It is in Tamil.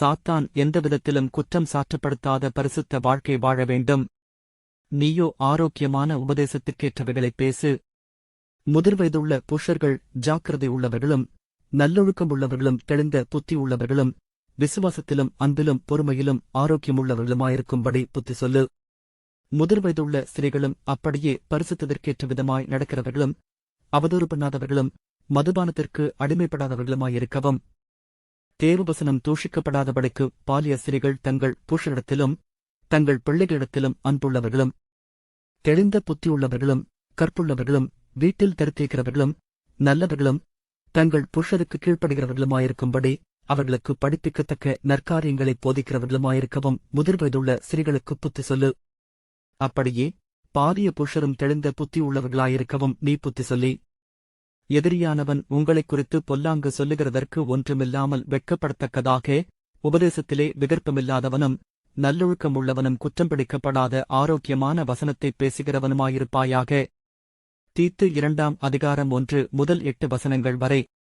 சாத்தான் எந்தவிதத்திலும் குற்றம் சாற்றப்படுத்தாத பரிசுத்த வாழ்க்கை வாழ வேண்டும். நீயோ ஆரோக்கியமான உபதேசத்திற்கேற்றவைகளைப் பேசு. முதிர்வயதுள்ள புருஷர்கள் ஜாக்கிரதை உள்ளவர்களும் நல்லொழுக்கம் உள்ளவர்களும் தெளிந்த புத்தி உள்ளவர்களும் விசுவாசத்திலும் அன்பிலும் பொறுமையிலும் ஆரோக்கியமுள்ளவர்களுமாயிருக்கும்படி புத்தி சொல்லு. முதிர்வயதுள்ள ஸ்திரீகளும் அப்படியே பரிசுத்ததற்கேற்ற விதமாய் நடக்கிறவர்களும் அவதூறு பண்ணாதவர்களும் மதுபானத்திற்கு அடிமைப்படாதவர்களுமாயிருக்கவும். தேவவசனம் தூஷிக்கப்படாதபடிக்கு பாலிய தங்கள் புருஷரிடத்திலும் தங்கள் பிள்ளைகளிடத்திலும் அன்புள்ளவர்களும் தெளிந்த புத்தியுள்ளவர்களும் கற்புள்ளவர்களும் வீட்டில் தருத்திருக்கிறவர்களும் நல்லவர்களும் தங்கள் புருஷருக்கு கீழ்ப்படுகிறவர்களுமாயிருக்கும்படி அவர்களுக்கு படிப்பிக்கத்தக்க நற்காரியங்களை போதிக்கிறவர்களுமாயிருக்கவும் முதிர்வயதுள்ள சிறிகளுக்கு புத்தி சொல்லு. அப்படியே பாரிய புருஷரும் தெளிந்த புத்தி உள்ளவர்களாயிருக்கவும் நீ புத்தி சொல்லி எதிரியானவன் உங்களைக் குறித்து பொல்லாங்கு சொல்லுகிறதற்கு ஒன்றுமில்லாமல் வெட்கப்படத்தக்கதாக உபதேசத்திலே விகற்பமில்லாதவனும் நல்லொழுக்கமுள்ளவனும் குற்றம் பிடிக்கப்படாத ஆரோக்கியமான வசனத்தைப் பேசுகிறவனுமாயிருப்பாயாக. தீத்து இரண்டாம் அதிகாரம் ஒன்று முதல் எட்டு வசனங்கள் வரை